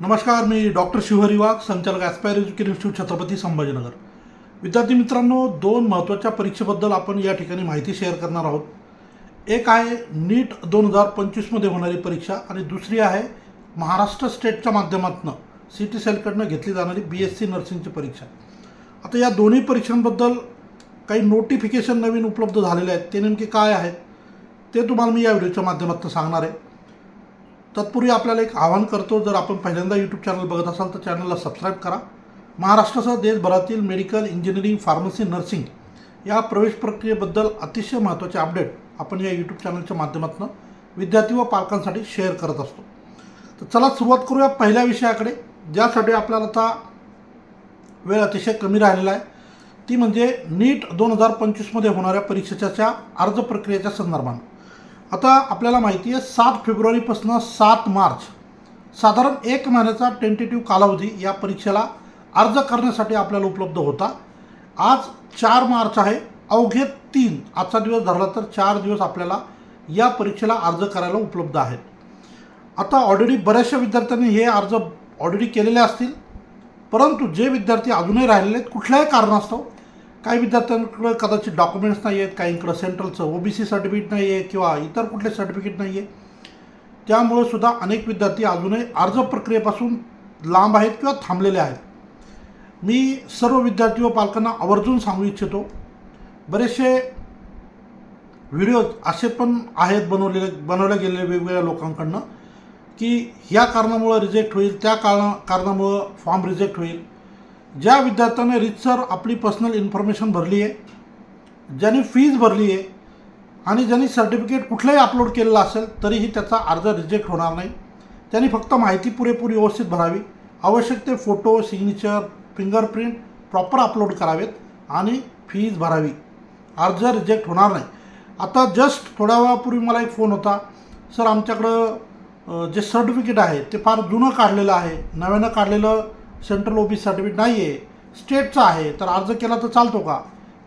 नमस्कार मी डॉक्टर शिवहरी वाघ संचालक Aspire education institute Chhatrapati Sambhajinagar. विद्यार्थी मित्रांनो दोन महत्त्वाच्या परीक्षेबद्दल आपण या ठिकाणी माहिती शेअर करणार आहोत. एक आहे नीट दोन हजार पंचवीसमध्ये होणारी परीक्षा आणि दुसरी आहे महाराष्ट्र स्टेटच्या माध्यमातून सी टी सेलकडनं घेतली जाणारी बी एस सी नर्सिंगची परीक्षा. आता या दोन्ही परीक्षांबद्दल काही नोटिफिकेशन नवीन उपलब्ध झालेले आहेत ते नेमके काय आहेत ते तुम्हाला मी या व्हिडिओच्या माध्यमातून सांगणार आहे. तत्पूर्वी आपल्याला एक आवाहन करतो जर आपण पहिल्यांदा यूट्यूब चॅनल बघत असाल तर चॅनलला सबस्क्राईब करा. महाराष्ट्रासह देशभरातील मेडिकल इंजिनिअरिंग फार्मसी नर्सिंग या प्रवेश प्रक्रियेबद्दल अतिशय महत्त्वाचे अपडेट आपण या यूट्यूब चॅनलच्या माध्यमातून विद्यार्थी व पालकांसाठी शेअर करत असतो. तर चला सुरुवात करूया पहिल्या विषयाकडे. ज्यासाठी आपल्याला आता वेळ अतिशय कमी राहिलेला आहे. ती म्हणजे नीट दोन हजार पंचवीसमध्ये होणाऱ्या परीक्षेच्या अर्ज प्रक्रियेच्या संदर्भानं. आता आपल्याला माहिती आहे सात फेब्रुवारीपासून सात मार्च. साधारण एक महिन्याचा टेंटेटिव्ह कालावधी या परीक्षेला अर्ज करण्यासाठी आपल्याला उपलब्ध होता. आज चार मार्च आहे अवघे तीन आजचा दिवस धरला तर चार दिवस आपल्याला या परीक्षेला अर्ज करायला उपलब्ध आहेत. आता ऑलरेडी बऱ्याचशा विद्यार्थ्यांनी हे अर्ज ऑलरेडी केलेले असतील परंतु जे विद्यार्थी अजूनही राहिलेले आहेत कुठल्याही कारणास्तव काही विद्यार्थ्यांकडं कदाचित डॉक्युमेंट्स नाही आहेत काहींकडं सेंट्रलचं ओ बी सी सर्टिफिकेट नाही आहे किंवा इतर कुठले सर्टिफिकेट नाही आहे त्यामुळे सुद्धा अनेक विद्यार्थी अजूनही अर्ज प्रक्रियेपासून लांब आहेत किंवा थांबलेले आहेत. मी सर्व विद्यार्थी व पालकांना आवर्जून सांगू इच्छितो बरेचसे व्हिडिओज असे पण आहेत बनवलेले बनवले गेलेले वेगवेगळ्या लोकांकडनं की ह्या कारणामुळं रिजेक्ट होईल त्या कारण कारणामुळं फॉर्म रिजेक्ट होईल. ज्या विद्यार्थ्याने रितसर आपली पर्सनल इन्फॉर्मेशन भरली आहे ज्याने फीज भरली आहे आणि ज्यांनी सर्टिफिकेट कुठलंही अपलोड केलेलं असेल तरीही त्याचा अर्ज रिजेक्ट होणार नाही. त्यांनी फक्त माहिती पुरेपूर व्यवस्थित भरावी. आवश्यक ते photo signature fingerprint proper upload करावेत आणि फीज भरावी. अर्ज रिजेक्ट होणार नाही. आता जस्ट थोड्या वेळापूर्वी मला एक फोन होता. सर आमच्याकडं जे सर्टिफिकेट आहे ते फार जुनं काढलेलं आहे. नव्यानं काढलेलं सेंट्रल ओ बी सर्टिफिकेट नाही आहे स्टेटचं आहे तर अर्ज केला तर चालतो का?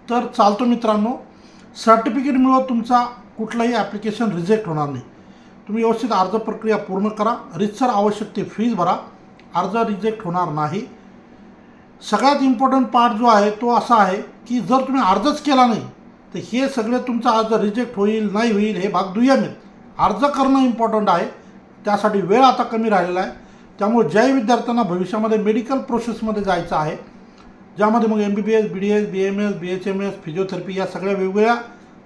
तर चालतो मित्रांनो सर्टिफिकेटमुळं तुमचा कुठलाही ॲप्लिकेशन रिजेक्ट होणार नाही. तुम्ही व्यवस्थित अर्ज प्रक्रिया पूर्ण करा रितसर आवश्यक ते फीज भरा अर्ज रिजेक्ट होणार नाही. सगळ्यात इम्पॉर्टंट पार्ट जो आहे तो असा आहे की जर तुम्ही अर्जच केला नाही तर हे सगळे तुमचा अर्ज रिजेक्ट होईल नाही होईल हे भाग दुय्यम आहेत. अर्ज करणं इम्पॉर्टंट आहे त्यासाठी वेळ आता कमी राहिलेला आहे. त्यामुळे ज्याही विद्यार्थ्यांना भविष्यामध्ये मेडिकल प्रोसेसमध्ये जायचं आहे ज्यामध्ये मग M B B S B D S B M S B H M S physiotherapy या सगळ्या वेगवेगळ्या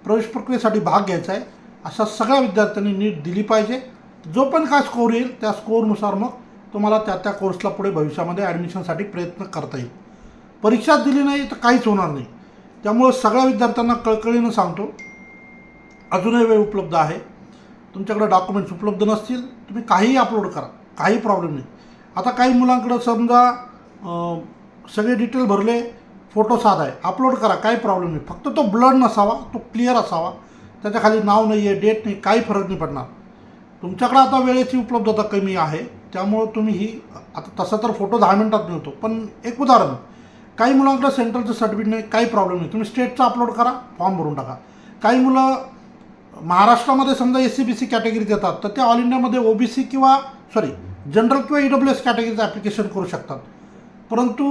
प्रवेश प्रक्रियेसाठी भाग घ्यायचा आहे अशा सगळ्या विद्यार्थ्यांनी नीट दिली पाहिजे. जो पण काय स्कोर येईल त्या स्कोअरनुसार मग तुम्हाला त्या त्या कोर्सला पुढे भविष्यामध्ये ॲडमिशनसाठी प्रयत्न करता येईल. परीक्षाच दिली नाही तर काहीच होणार नाही. त्यामुळं सगळ्या विद्यार्थ्यांना कळकळीनं सांगतो अजूनही वेळ उपलब्ध आहे. तुमच्याकडे डॉक्युमेंट्स उपलब्ध नसतील तुम्ही काहीही अपलोड करा. काही प्रॉब्लेम नाही. आता काही मुलांकडं समजा सगळे डिटेल भरले फोटो साधा आहे. अपलोड करा काही प्रॉब्लेम नाही. फक्त तो ब्लड नसावा तो क्लिअर असावा. त्याच्याखाली नाव नाही आहे डेट नाही काही फरक नाही पडणार. तुमच्याकडे आता वेळेची उपलब्धता कमी आहे. त्यामुळं तुम्ही ही आता तसं तर फोटो दहा मिनटात मिळतो. पण एक उदाहरण काही मुलांकडे सेंट्रलचं सर्टिफिकेट नाही काही प्रॉब्लेम नाही. तुम्ही स्टेटचं अपलोड करा फॉर्म भरून टाका. काही मुलं महाराष्ट्रामध्ये समजा S C B C category देतात तर ते ऑल इंडियामध्ये ओ बी सी किंवा सॉरी जनरल किंवा ई डब्ल्यू एस कॅटेगरीचं ॲप्लिकेशन करू शकतात. परंतु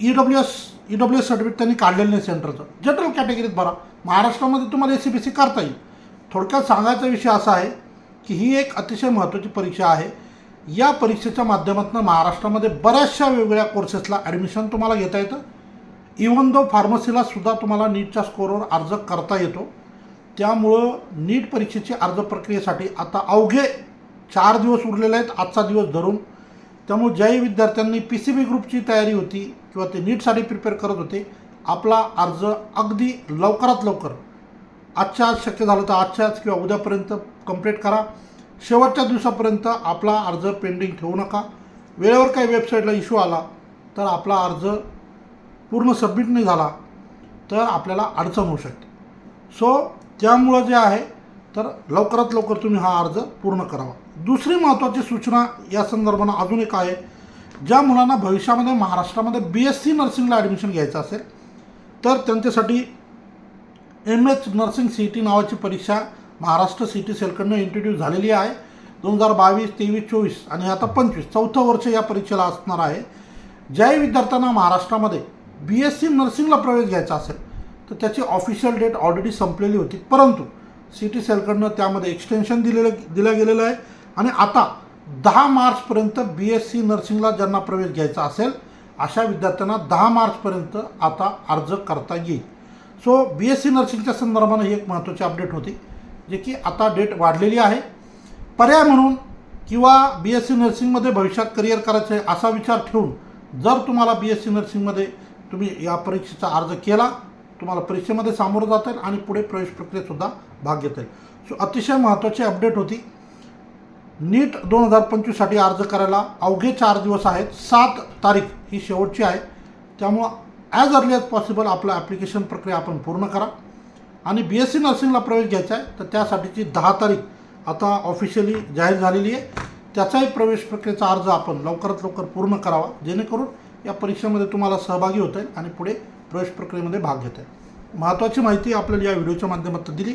E W S E W S certificate त्यांनी काढलेलं नाही सेंटरचं जनरल कॅटेगरीत भरा. महाराष्ट्रामध्ये तुम्हाला एस सी बी सी करता येईल. थोडक्यात सांगायचा विषय असा आहे की ही एक अतिशय महत्त्वाची परीक्षा आहे. या परीक्षेच्या माध्यमातून महाराष्ट्रामध्ये बऱ्याचशा वेगवेगळ्या कोर्सेसला ॲडमिशन तुम्हाला घेता येतं. इवन दो फार्मसीला सुद्धा तुम्हाला नीटच्या स्कोरवर अर्ज करता येतो. त्यामुळं नीट परीक्षेची अर्ज प्रक्रियेसाठी आता अवघे चार दिवस उरलेले आहेत आजचा दिवस धरून. त्यामुळे ज्याही विद्यार्थ्यांनी पी सी बी ग्रुपची तयारी होती किंवा ते नीटसाठी प्रिपेअर करत होते आपला अर्ज अगदी लवकरात लवकर आजच्या आज शक्य झालं तर आजच्याच किंवा उद्यापर्यंत कंप्लीट करा. शेवटच्या दिवसापर्यंत आपला अर्ज पेंडिंग ठेवू नका. वेळेवर काही वेबसाईटला इश्यू आला तर आपला अर्ज पूर्ण सबमिट नाही झाला तर आपल्याला अडचण होऊ शकते. सो त्यामुळं जे आहे तर लवकरात लवकर तुम्ही हा अर्ज पूर्ण करावा. दुसरी महत्त्वाची सूचना या संदर्भानं अजून एक आहे ज्या मुलांना भविष्यामध्ये महाराष्ट्रामध्ये बी एस सी नर्सिंगला ॲडमिशन घ्यायचं असेल तर त्यांच्यासाठी M H nursing C T नावाची परीक्षा महाराष्ट्र सी टी सेलकडनं इंट्रोड्यूस झालेली आहे. दोन हजार बावीस तेवीस चोवीस आणि आता पंचवीस चौथं वर्ष या परीक्षेला असणार आहे. ज्याही विद्यार्थ्यांना महाराष्ट्रामध्ये बी एस सी नर्सिंगला प्रवेश घ्यायचा असेल तर त्याची ऑफिशियल डेट ऑलरेडी संपलेली होती. परंतु सी टी सेलकडनं त्यामध्ये एक्सटेन्शन दिलेलं दिलं गेलेलं आहे. आणि आता दहा मार्चपर्यंत बी एस सी नर्सिंगला ज्यांना प्रवेश घ्यायचा असेल अशा विद्यार्थ्यांना दहा मार्चपर्यंत आता अर्ज करता येईल. सो बी एस सी नर्सिंगच्या संदर्भानं ही एक महत्त्वाची अपडेट होती जे की आता डेट वाढलेली आहे. पर्याय म्हणून किंवा बी एस सी नर्सिंगमध्ये भविष्यात करिअर करायचं आहे असा विचार ठेवून जर तुम्हाला बी एस सी नर्सिंगमध्ये तुम्ही या परीक्षेचा अर्ज केला तुम्हाला परीक्षेमध्ये सामोरं जाता येईल आणि पुढे प्रवेश प्रक्रियेतसुद्धा भाग घेता येईल सो अतिशय महत्त्वाची अपडेट होती. नीट दोन हजार पंचवीससाठी अर्ज करायला अवघे चार दिवस आहेत. सात तारीख ही शेवटची आहे. त्यामुळं ॲज अर्ली ॲज पॉसिबल आपलं ॲप्लिकेशन प्रक्रिया आपण पूर्ण करा. आणि बी एस सी नर्सिंगला प्रवेश घ्यायचा आहे तर त्यासाठीची दहा तारीख आता ऑफिशियली जाहीर झालेली आहे. त्याचाही प्रवेश प्रक्रियेचा अर्ज आपण लवकरात लवकर पूर्ण करावा जेणेकरून या परीक्षेमध्ये तुम्हाला सहभागी होता येईल आणि पुढे प्रवेश प्रक्रियेमध्ये भाग घेता येईल. महत्त्वाची माहिती आपल्याला या व्हिडिओच्या माध्यमातून दिली.